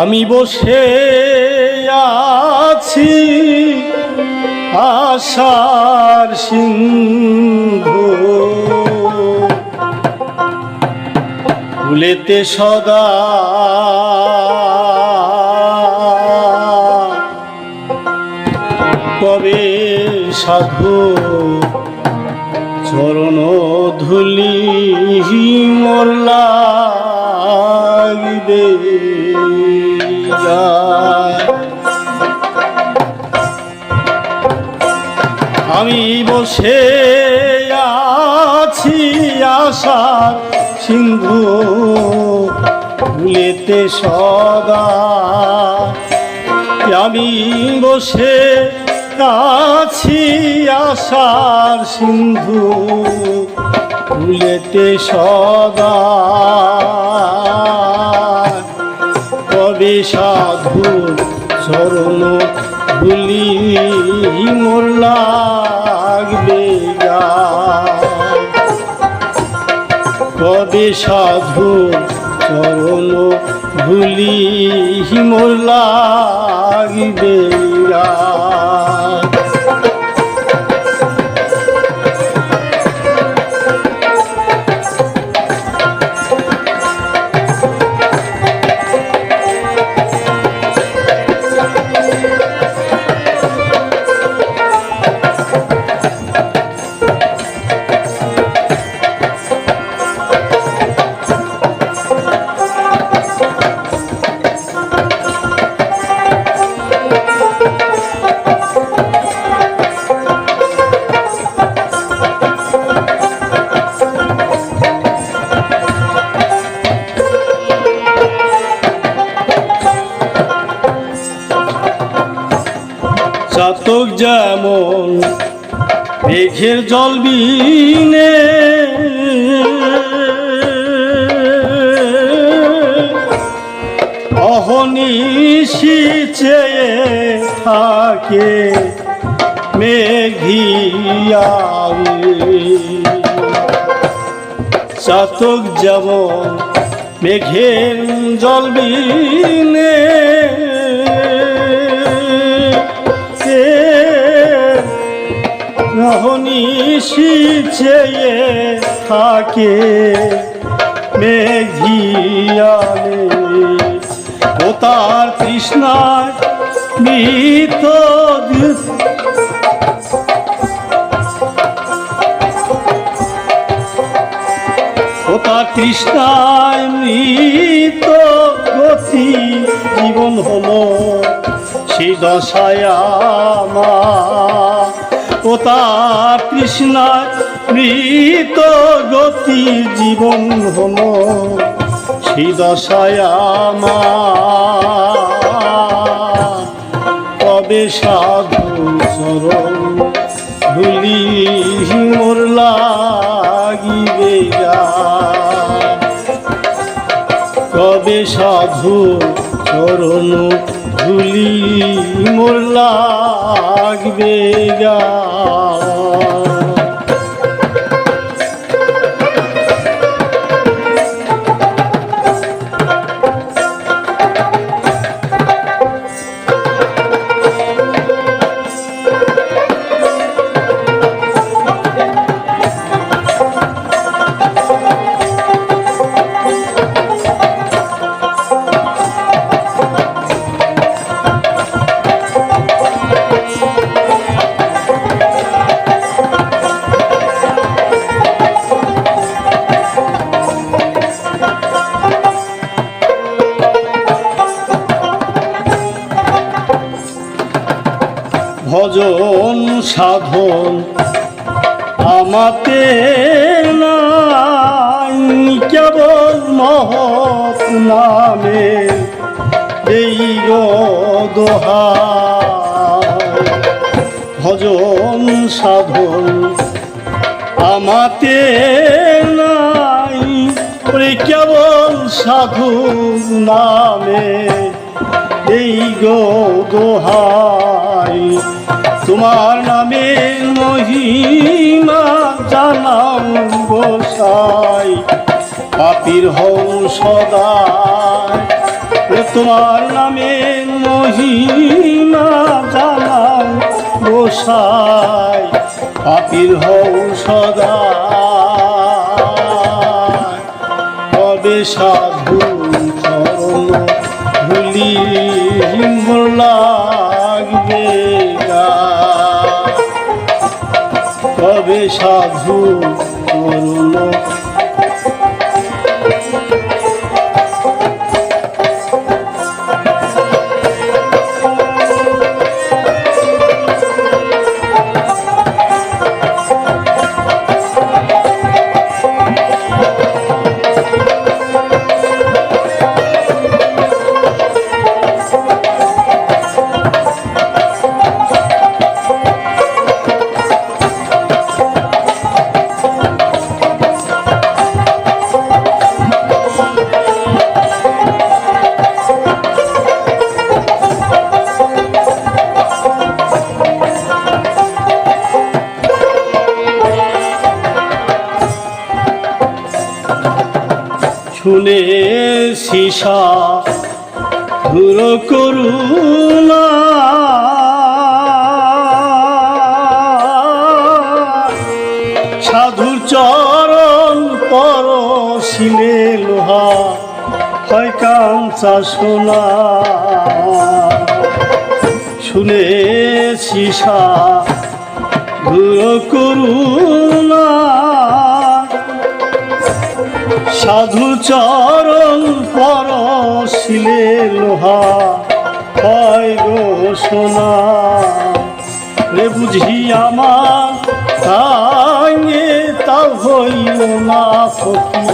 আমি বসে আছি আশার সিন্ধু। ফুলেতে সদা কবে সাধু চরণ ধুলি মোর লাগিবে। আমি বসে আছি আশার সিন্ধু ভুলেতে সদা। আমি বসে আছি আশার সিন্ধু ভুলেতে সদা। কবে সাধু চরণ ভুলি মোর লাগবে। কবে সাধু চরণ ভুলি মোর লাগবে গায়। চাতক যেমন মেঘের জল বিনে। অহনিশি চেয়ে থাকে মেঘিয়ারে চাতক যেমন মেঘের জল বিনে। রহনি চেয়ে থাকে, মেঘিয়ালে। ও তার তৃষ্ণায় মৃত ও তার তৃষ্ণায় মৃত গতি জীবন হলো সেই দশায় আমার। ও তার তৃষ্ণায় মৃত গতি জীবন হলো সেই দশায় আমার কবে সাধু চরণ ভুলি মোর লাগিবে। কবে সাধু চরণ ধুলি মোর লাগবে গায়। ভজন সাধন আমাতে কেবল মহৎ নামে এই গো দোহাই ভজন সাধন আমাতে নাই কেবল সাধু নামে এই গো দোহাই তোমার নামে মহিমা জানাও গোসাই। পাপির হও সদাই। এ তোমার নামে মহিমা জানাও গোসাই। পাপির হও সদা কবে সাধু চরণ ভুলি লাগবে? সাধু শুনে সীসা দূর করুণা। সাধুর চরণ পর শিলে লোহা, হয় কাঞ্চা সোনা। শুনে সীসা দূর করুণা। সাধু চরণ পর শিলে লোহা। হয় গো সোনা। রে বুঝি আমার তাঙ্গে তা হইল না ফকি।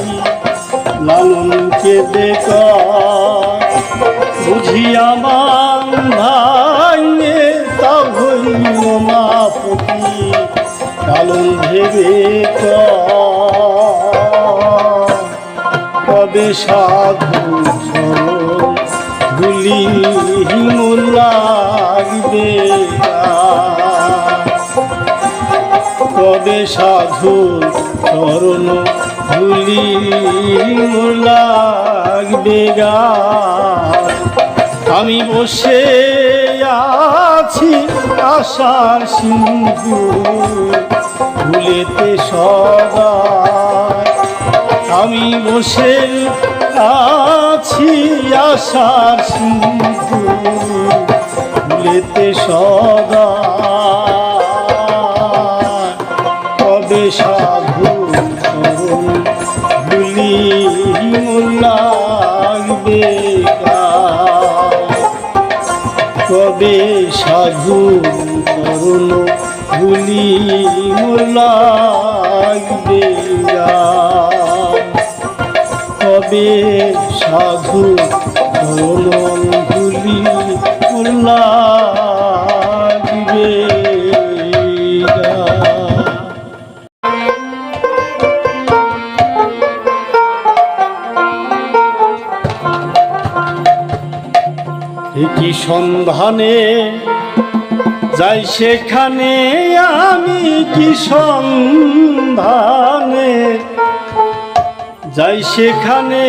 লালনকে দেখ বুঝি আমার ভাঙ্গে তা হইল না ফকি। লালন ভেবে কর কবে সাধু ভুলি লাগবে কবে সাধু চরণ ভুলি লাগবে গা। আমি বসে আছি আশার সিন্ধু, ভুলেতে সদা আমি বসে আছি আশার ভুলেতে সদা কবে সাধু ভুলি লাগবে। কবে সাধু করুণ ভুলি লাগবে কবে সাধু করুণ ভুলি কি সন্ধানে? যাই সেখানে আমি কি সন্ধানে? যাই সেখানে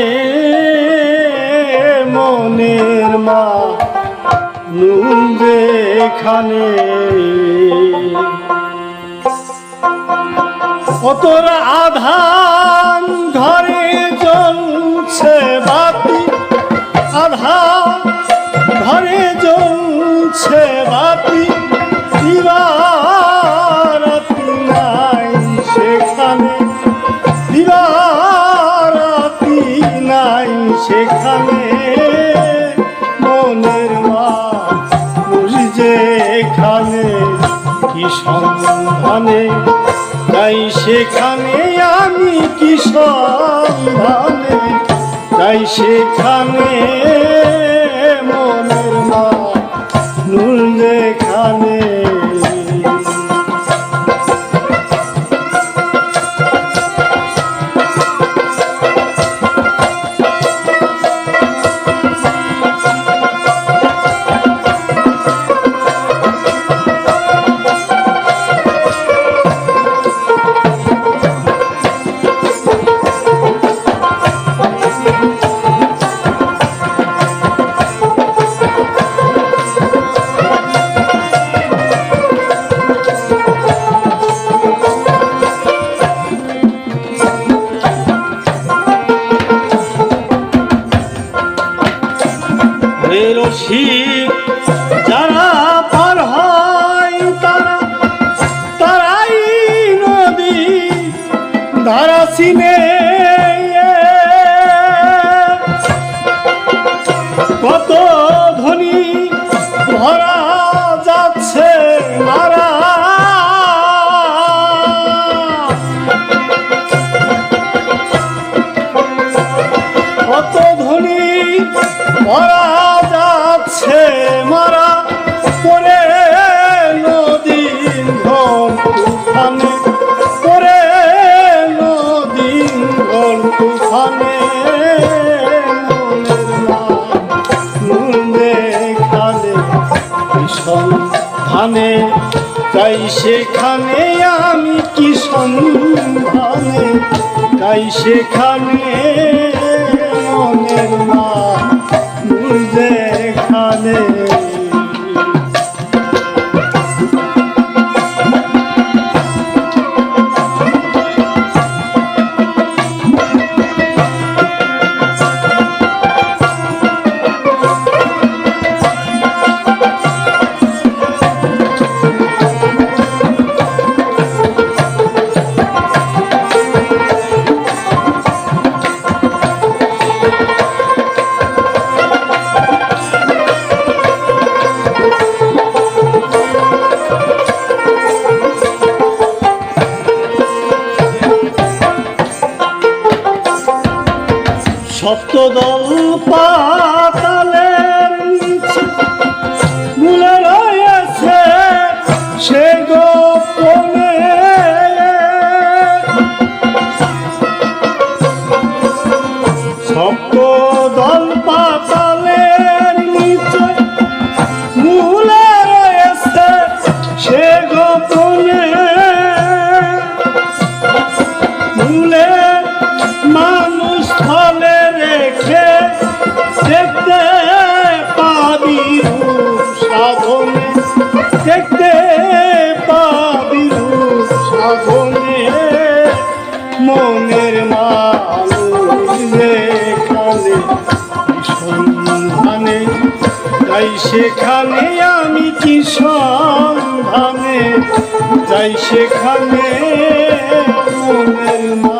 মনের মা নুন যেখানে। কতরা আধান ঘরে জ্বলছে বাতি, আধান ঘরে জ্বলছে বাতি। সন্ধানে তাই সেখানে আমি কি সন্ধানে? তাই সেখানে ধানে তাই সেখানে আমি কি সন্ধানে? তাই সেখানে মনের মা সেখানে আমি কি সন্ধানে যাই সেখানে মনের মা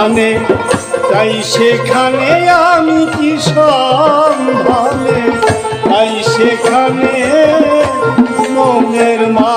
সেখানে তাই সেখানে আমি কি সম্ভালে? তাই সেখানে মনের মা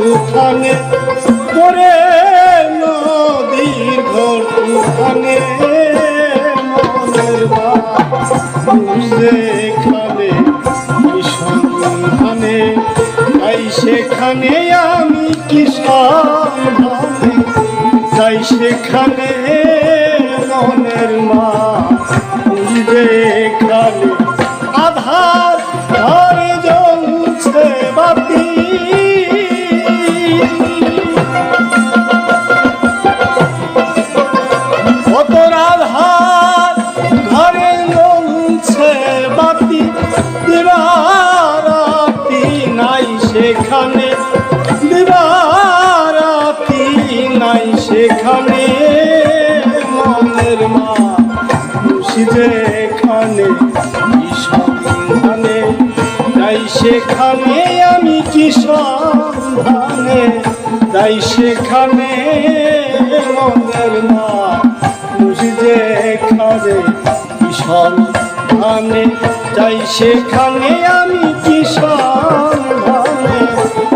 তুফানে পরে নদীর ঘর তুফানে মনের বুঝে সন্ধানে? তাই সেখানে আমি কি সন্ধানে তাই সেখানে মনের মা নাই সেখানে মনের মা। খুশি যেখানে সন্ধানে তাই সেখানে আমি কি সন্ধানে? তাই সেখানে মনের মা। খুশি যেখানে সন্ধানে তাই সেখানে আমি কি সন্ধানে?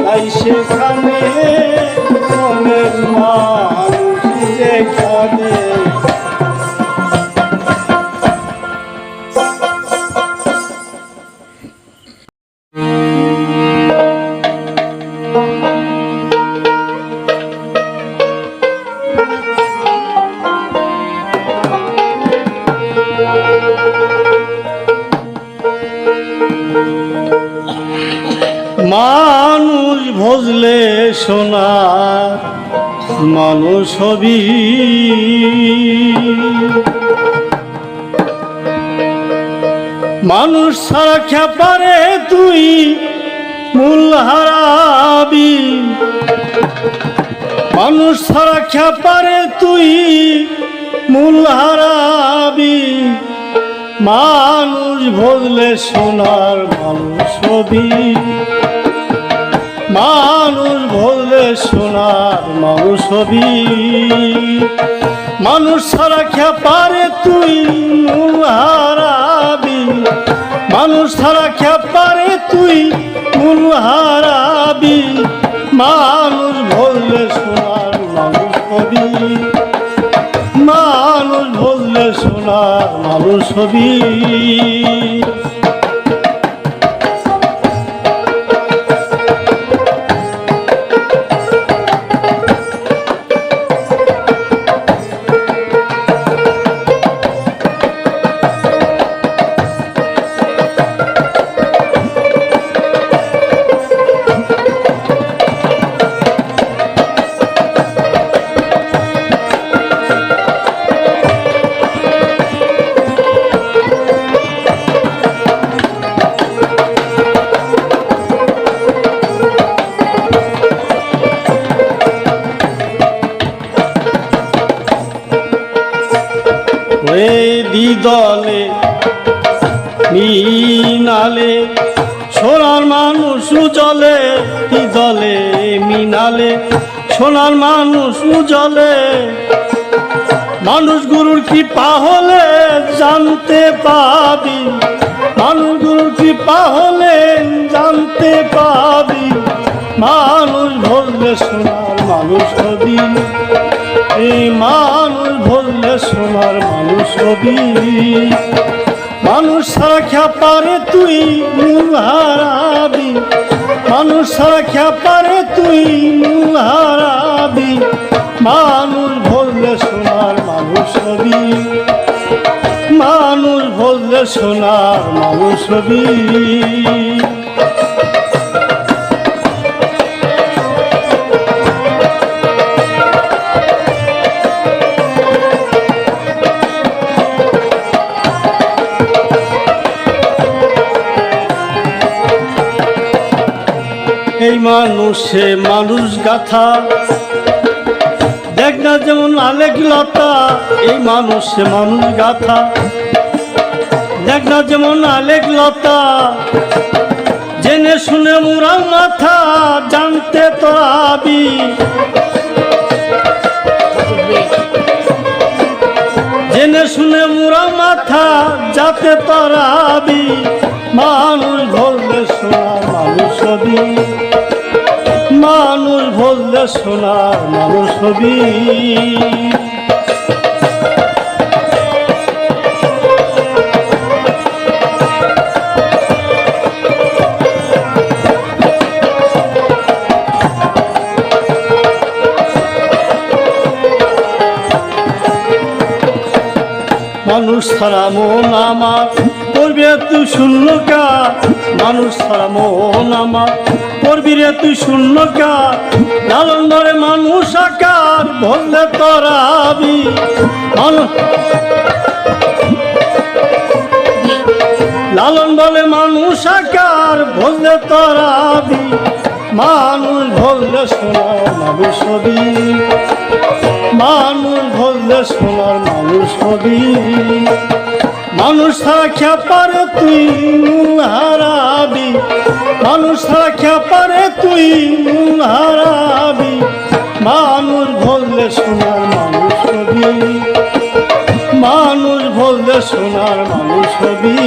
তাই সেখানে মানুষ হবি। মানুষ ছাড়া খেপারে তুই মূল হারাবি। মানুষ ছাড়া খেপারে তুই মূল হারাবি। মানুষ ভজলে সোনার মানুষ মানুষ ভজলে সোনার মানুষ হবি। মানুষ ছাড়া খেপারে তুই হারাবি? মানুষ ছাড়া খেপারে তুই মূল হারাবি? মানুষ ভজলে সোনার মানুষ হবি। মানুষ ভজলে সোনার মানুষ হবি। সোনার মানুষ জলে মানুষ গুরুর কৃপা হলে জানতে পাবি। মানুষ গুরুর কৃপা হলে জানতে পাবি। মানুষ ভরলে সোনার মানুষ হবি। এই মানুষ ভরলে সোনার মানুষ হবি। মানুষ ছাড়া খেপারে তুই মূল হারাবি। মানুষ ছাড়া খেপারে তুই মুহারাবি হারাবি মানুষ ভরলে সোনার মানুষ হবি মানুষ ভরলে সোনার মানুষ হবি এই মানুষে মানুষ গাথা। দেখ না যেমন আলেক লতা, এই মানুষে মানুষ গাথা। দেখ না যেমন আলেক লতা, জেনে শুনে মুরা মাথা, জানতে তোরাবি জেনে শুনে মুরা মুরা মাথা, যাতে তরাবি মানুষ ভুললে সোনার মানুষ হবি মানুষ ভুললে সোনার মানুষ হবি মানুষ ছাড়া মন আমার করবে তুই শূন্য কা মানুষ ছাড়া মন আমার। করবি রে তুই শূন্য কা লালন ধরে মানুষ আকার, বললে তরাবি লালন বলে মানুষ আকার ভুললে তরাবি মানুষ ভুললে সোনার মানুষ হবি। মানুষ ভুললে সোনার মানুষ হবি। মানুষ রাখা পারে তুই হারাবি? মানুষ রাখা পারে তুই হারাবি? মানুষ বললে সোনার মানুষ হবি। মানুষ বললে সোনার মানুষ হবি।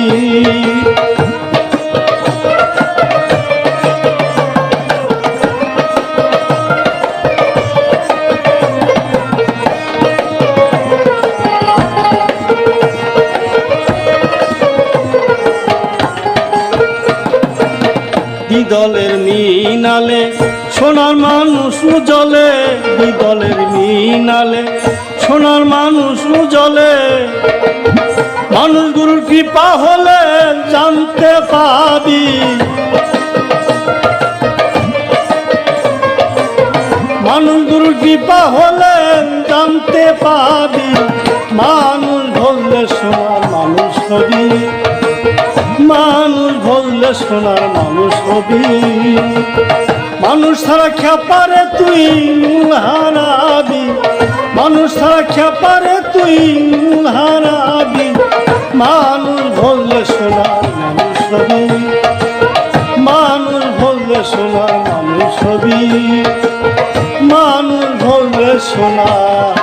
বিদলের মিনালে সোনার মানুষ জলে বিদলের মিনালে সোনার মানুষ জলে মানুষ গুরুর কৃপা হলে সোনার মানুষ হবি। মানুষ ছাড়া খেপারে তুই হারাবি। মানুষ ছাড়া খেপারে তুই হারাবি। মানুষ ধরলে সোনার মানুষ হবি। মানুষ ধরলে সোনার মানুষ হবি। মানুষ ধরলে সোনার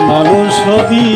মানুষ হবি।